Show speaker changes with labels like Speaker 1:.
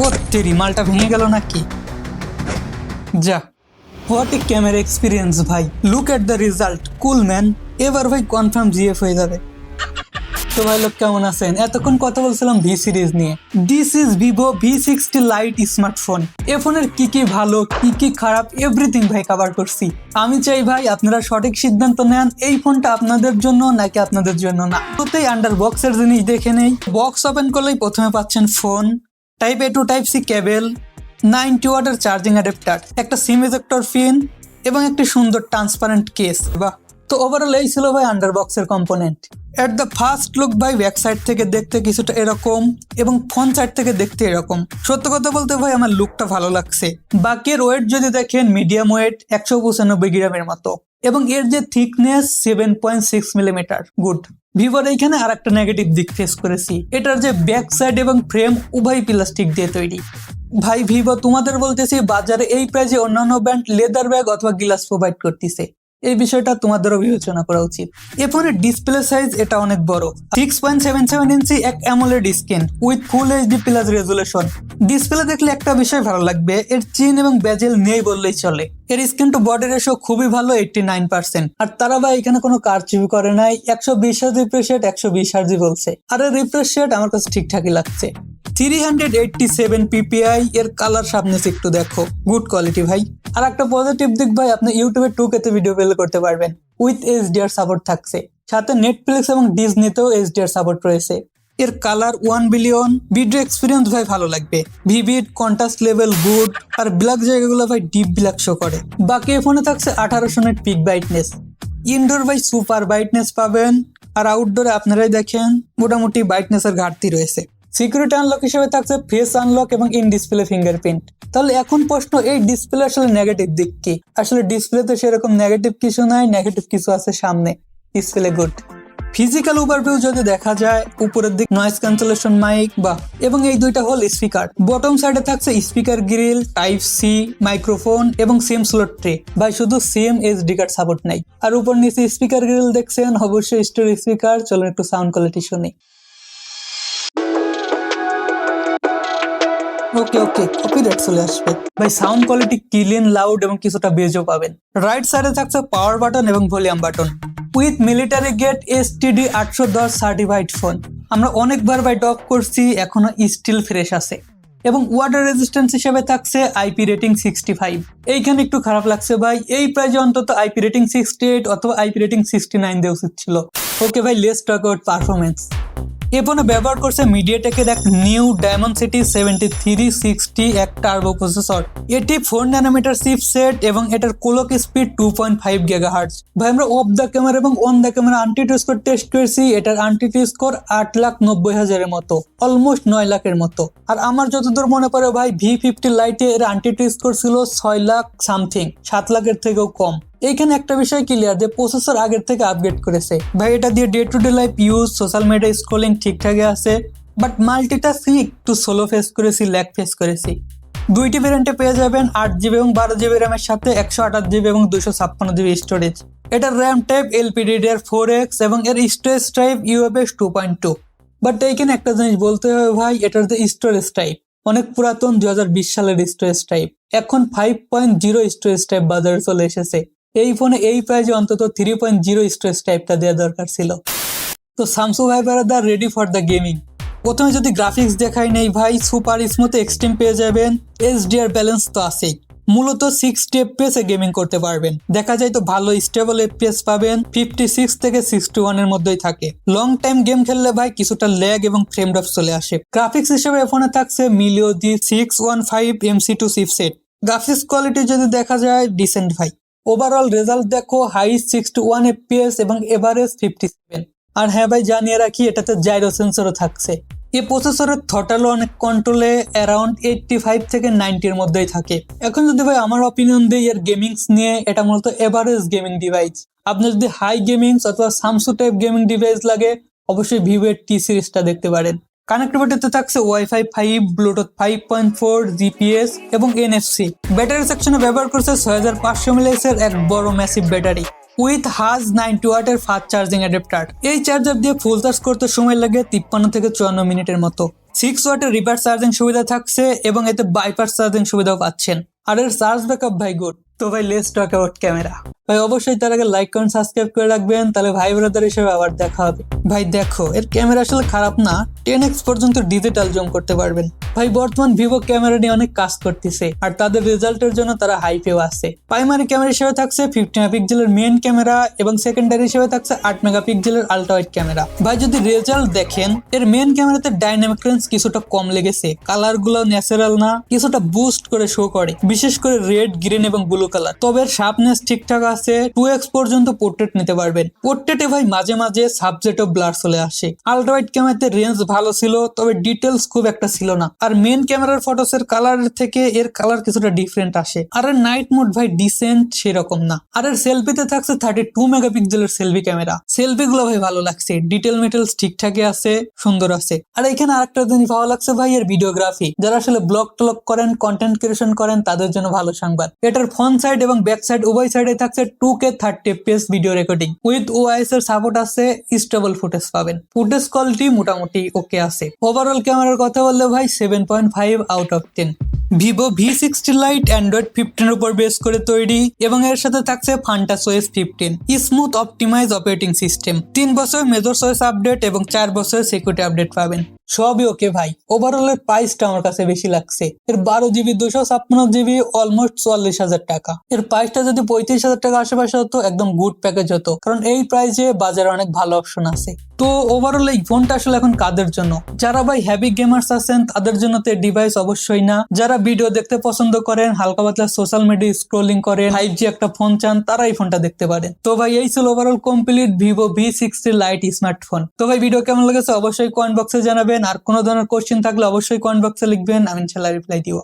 Speaker 1: ও, তেরি মালটা ভেঙে গেল নাকি? যা হোয়াট এ ক্যামেরা এক্সপিরিয়েন্স ভাই। Look at the result cool man এবার ভাই কনফার্ম জিএফ হয়ে যাবে। তো ভাই, লোক কেমন আছেন? এতক্ষণ কথা বলছিলাম ভি সিরিজ নিয়ে। This is Vivo V sixty light smartphone এ ফোনের কি কি ভালো, কি কি খারাপ এভরিথিং ভাই কভার করছি। আমি চাই ভাই, আপনারা সঠিক সিদ্ধান্ত নেন, এই ফোনটা আপনাদের জন্য নাকি আপনাদের জন্য না। তোতেই আন্ডার বক্সের জিনিস দেখে নেই। বক্স ওপেন করলেই প্রথমে পাচ্ছেন phone type A to type C cable ninety ওয়াটের চার্জিং অ্যাডাপ্টার একটা সিম ইজেক্টর ফিন এবং একটি সুন্দর ট্রান্সপারেন্ট কেস বাহ। তো ওভারঅল এই ছিল ভাই আন্ডার বক্সের component at the first look ভাই ব্যাক সাইড থেকে দেখতে কিছুটা এরকম, এবং ফ্রন্ট সাইড থেকে দেখতে এরকম। সত্য কথা বলতে ভাই আমার লুকটা ভালো লাগছে। বাকির ওয়েট যদি দেখেন মিডিয়াম ওয়েট একশো পঁচানব্বই গ্রামের মতো। এবং এর যে thickness seven point six millimeter good ভিভোর এইখানে আর একটা নেগেটিভ দিক ফেস করেছি। এটার যে ব্যাক সাইড এবং ফ্রেম উভয় প্লাস্টিক দিয়ে তৈরি। ভাই ভিভো তোমাদের বলতেছি, বাজারে এই প্রাইজে অন্যান্য ব্র্যান্ড লেদার ব্যাগ অথবা গ্লাস প্রোভাইড করতেছে। এই বিষয়টা তোমাদেরও বিবেচনা করা উচিত। এ ফোনের ডিসপ্লে সাইজ এটা অনেক বড়। Six point seven seven inch এক AMOLED screen with full HD plus resolution display দেখলে একটা বিষয় ভালো লাগবে, এর চিন এবং বেজেল নেই বললেই চলে। এর স্ক্রিন টু বডি রেশো খুবই ভালো এইটটি নাইন পার্সেন্ট আর তারা ভাই এখানে কোনো কার কারচুপি করে নাই, একশো বিশ হার্জ রিফ্রেশ রেট একশো বিশ বলছে। আর এর রিফ্রেশ রেট আমার কাছে ঠিকঠাকই লাগছে। Three hundred eighty seven PPI এর কালার সামনেস একটু দেখো। গুড কোয়ালিটি ভাই। আর একটা পজিটিভ দিক ভাই, আপনি ইউটিউবে টু কেতে ভিডিও প্লে করতে পারবেন। উইথ এইচডিআর সাপোর্ট থাকছে। সাথে নেটফ্লিক্স এবং ডিজনিতেও এইচডিআর সাপোর্ট রয়েছে। এর colour one billion video experience ভাই ভালো লাগবে। ভিভিড কন্ট্রাস্ট লেভেল গুড আর ব্ল্যাক জায়গাগুলো ভাই ডিপ ব্ল্যাক শো করে। বাকি ফোনে থাকছে আঠারোশো নেট পিক ব্রাইটনেস ইনডোর ভাই সুপার ব্রাইটনেস পাবেন। আর আউটডোরে আপনারাই দেখেন, মোটামুটি ব্রাইটনেসের ঘাটতি রয়েছে। সিকিউরিটি আনলক হিসেবে থাকছে ফেস আনলক এবং ইন ডিসপ্লে ফিঙ্গারপ্রিন্ট তাহলে এখন প্রশ্ন, এই ডিসপ্লে আসলে নেগেটিভ দিক কি? আসলে ডিসপ্লে ডিসপ্লেতে সেরকম নেগেটিভ কিছু নাই নেগেটিভ কিছু আছে সামনে। ডিসপ্লে গুড ফিজিক্যাল ওভারভিউ যদি দেখা যায়, উপরের দিক নয়েজ ক্যান্সেলেশন মাইক বা এবং এই দুইটা হল স্পিকার বটম সাইডে থাকছে speaker grille type C microphone এবং সেম স্লট ট্রে বা শুধু সিম এইচডি কার্ড সাপোর্ট নাই। আর উপর নিচে স্পিকার গ্রিল দেখছেন, অবশ্যই স্টোর স্পিকার চলুন একটু সাউন্ড কোয়ালিটি শুনি। ওকে ওকে কপিরাইট চলে আসবে। ভাই সাউন্ড কোয়ালিটি ক্লিন লাউড এবং কিছুটা বেজও পাবেন। রাইট সাইডে থাকছে পাওয়ার বাটন এবং volume button with military grade STD আটশো দশ সার্টিফাইড ফোন আমরা অনেকবার বাই টপ করছি, এখনও স্টিল ফ্রেশ আছে। এবং ওয়াটার রেজিস্ট্যান্স হিসেবে থাকছে আইপি রেটিং সিক্সটি ফাইভ এইখানে একটু খারাপ লাগছে ভাই, এই প্রাইজে অন্তত আইপি রেটিং সিক্সটি এইট অথবা আইপি রেটিং সিক্সটি নাইন দেওয়া উচিত ছিল। ওকে ভাই লেস টক আউট পারফরমেন্স এ ফোনে ব্যবহার করছে মিডিয়াটেকের এক new diamond city seventy three sixty এক টার্বো প্রসেসর এটি ফোর ন্যানোমিটার চিপ সেট এবং এটার clock speed two point five giga hertz ভাই, আমরা অফ দ্য ক্যামেরা এবং on the camera AnTuTu score test করেছি। এটার আন্টিটিউ স্কোর আট লাখ নব্বই হাজারের মতো অলমোস্ট নয় লাখের মতো। আর আমার যতদূর মনে পড়ে ভাই ভি ফিফটি লাইটে এর আন্টিটিউ স্কোর ছিল ছয় লাখ সামথিং সাত লাখের থেকেও কম। এইখানে একটা বিষয় ক্লিয়ার যে প্রসেসর আগের থেকে আপগ্রেড করেছে। ভাই, এটা দিয়ে day to day life use social media scrolling ঠিকঠাকই আছে বাট মাল্টিটাস্কিং একটু সোলো ফেস করেছি ল্যাক ফেস করেছি। দুইটি ভেরিয়েন্টে পেয়ে যাবেন, আট জিবি এবং বারো জিবি র্যামের সাথে একশো আঠাশ জিবি এবং দুশো ছাপ্পান্ন জিবি স্টোরেজ এটার RAM type LPDDR four X এবং এর storage type UFS two point two but এইখানে একটা জিনিস বলতে হবে ভাই, এটার যে স্টোরেজ টাইপ অনেক পুরাতন দুই হাজার বিশ সালের স্টোরেজ টাইপ এখন five point zero storage type বাজারে চলে এসেছে। এই ফোনে এই প্রাইজে অন্তত থ্রি পয়েন্ট জিরো স্টোরেজ টাইপটা দেওয়া দরকার ছিল। তো স্যামসুং ভাই the ready for the gaming প্রথমে যদি গ্রাফিক্স দেখাই নেই ভাই সুপার স্মুথ এক্সট্রিম পেয়ে যাবেন এইচডিআর ব্যালেন্স তো আছেই। মূলত সিক্স এফপিএস গেমিং করতে পারবেন। দেখা যায় তো ভালো স্টেবল এফপিএস পাবেন ফিফটি সিক্স থেকে সিক্সটি ওয়ানের মধ্যেই থাকে। লং টাইম গেম খেললে ভাই কিছুটা ল্যাগ এবং ফ্রেম ড্রপ চলে আসে। গ্রাফিক্স হিসেবে ফোনে থাকছে Mali G six one five MC two chipset graphics quality যদি দেখা যায় ডিসেন্ট ভাই। ওভারঅল রেজাল্ট দেখো হাই সিক্সটি ওয়ান এফপিএস এবং এভারেজ ফিফটি সেভেন আর হ্যাঁ ভাই, জানিয়ে রাখি, এটাতে জাইরো সেন্সরও থাকছে। এই প্রসেসরের থটালও অনেক কন্ট্রোলে অ্যারাউন্ড এইটটি ফাইভ থেকে নাইনটির মধ্যেই থাকে। এখন যদি ভাই আমার অপিনিয়ন দিই, এর গেমিংস নিয়ে, এটা মূলত এভারেজ গেমিং ডিভাইস আপনার যদি হাই গেমিংস অথবা সামসু টাইপ গেমিং ডিভাইস লাগে, অবশ্যই ভিভো এর টি সিরিজটা দেখতে পারেন। কানেক্টিভিটিতে থাকছে wifi five Bluetooth five point four GPS এবং এনএফসি ব্যাটারি সেকশনে ব্যবহার করছে ছয় হাজার পাঁচশো এর এক বড় ম্যাসিভ ব্যাটারি উইথ হাজ নাইনটি ওয়াটের ফাস্ট চার্জিং অ্যাডাপ্টার এই চার্জার দিয়ে ফুল চার্জ করতে সময় লাগে তিপ্পান্ন থেকে চুয়ান্ন মিনিটের মতো। সিক্স ওয়াটের রিভার্স চার্জিং সুবিধা থাকছে এবং এতে বাইপাস চার্জিং সুবিধাও পাচ্ছেন। আর এর চার্জ ব্যাকআপ ভাই গুড তো ভাই লেস টক অ্যাবাউট ক্যামেরা ভাই, অবশ্যই তার আগে লাইক করেন সাবস্ক্রাইব করে রাখবেন, তাহলে ভাই ব্রাদার হিসেবে আবার দেখা হবে। ভাই, দেখো, এর ক্যামেরা আসলে খারাপ না টেন এক্স পর্যন্ত ডিজিটাল জুম করতে পারবেন। ভাই, বর্তমান ভিভো ক্যামেরা নিয়ে অনেক কাজ করতেছে, আর তাদের রেজাল্টের জন্য তারা হাইপেও আছে। প্রাইমারি ক্যামেরা হিসেবে থাকছে ফিফটি মেগাপিক্সেলের মেন ক্যামেরা এবং সেকেন্ডারি হিসেবে থাকছে আট মেগাপিক্সেলের আলট্রা ওয়াইড ক্যামেরা ভাই, যদি রেজাল্ট দেখেন, এর মেন ক্যামেরাতে ডাইনামিক রেঞ্জ কিছুটা কম লেগেছে। কালারগুলো ন্যাচারাল না, কিছুটা বুস্ট করে শো করে। বিশেষ করে রেড গ্রিন এবং ব্লু কালার তবে শার্পনেস ঠিকঠাক আছে টু এক্স পর্যন্ত পোর্ট্রেট নিতে পারবেন। পোর্ট্রেটে ভাই মাঝে মাঝে সাবজেক্ট অফ ব্লার চলে আসে। আলট্রা ওয়াইড ক্যামেরাতে রেঞ্জ ভালো ছিল, তবে ডিটেলস খুব একটা ছিল না। আর মেন ক্যামেরার ফটোসের কালার থেকে এর কালার কিছুটা ডিফারেন্ট আসে। আর এর নাইট মোড ভাই ডিসেন্ট সেরকম না। আর এর সেলফিতে থাকছে থার্টি টু মেগাপিক্সেলের সেলফি ক্যামেরা সেলফি গুলো ভাই ভালো লাগছে। ডিটেল মেটেলস ঠিকঠাকই আছে, সুন্দর আছে। আর এখানে আরেকটা জিনিস ভালো লাগছে ভাই, এর ভিডিওগ্রাফি যারা আসলে ব্লগ টলগ করেন কন্টেন্ট ক্রিয়েশন করেন, তাদের জন্য ভালো সংবাদ। এটার ফ্রন্ট সাইড এবং ব্যাক সাইড উভয় সাইডে থাকছে two K thirty FPS video recording with OIS এর সাপোর্ট আছে স্টেবল ফুটেজ পাবেন। ফুটেজ কোয়ালিটি মোটামুটি ওকে আছে। ওভারঅল ক্যামেরার কথা বললে ভাই seven point five out of ten Vivo V sixty light Android fifteen উপর বেস করে তৈরি এবং এর সাথে থাকছে Funtouch OS fifteen smooth optimise operating system তিন বছর মেজর সোয়েস আপডেট এবং চার বছরের সিকিউরিটি আপডেট পাবেন। সবই ওকে ভাই। ওভারঅল এর প্রাইসটা আমার কাছে বেশি লাগছে। এর বারো জিবি দুশো ছাপ্পান্ন জিবি অলমোস্ট চুয়াল্লিশ হাজার টাকা। এর প্রাইসটা যদি পঁয়ত্রিশ হাজার টাকা আশেপাশে হতো, একদম গুড প্যাকেজ হতো। কারণ এই প্রাইসে বাজারে অনেক ভালো অপশন আছে। তো ওভারঅল এই ফোনটা আসলে এখন কাদের জন্য? যারা ভাই হ্যাভি গেমার্স আছেন, তাদের জন্য তো ডিভাইস অবশ্যই না। যারা ভিডিও দেখতে পছন্দ করেন, হালকা পাতলা সোশ্যাল মিডিয়া স্ক্রোলিং করেন ফাইভ জি একটা ফোন চান তারা এই ফোনটা দেখতে পারেন। তো ভাই, এই ছিল overall complete Vivo V sixty light smartphone তো ভাই ভিডিও কেমন লেগেছে অবশ্যই কমেন্ট বক্সে জানাবেন। আর কোনো ধরনের কোশ্চেন থাকলে অবশ্যই কমেন্ট বক্সে লিখবেন। আমি ইনশাল্লাহ রিপ্লাই দিব।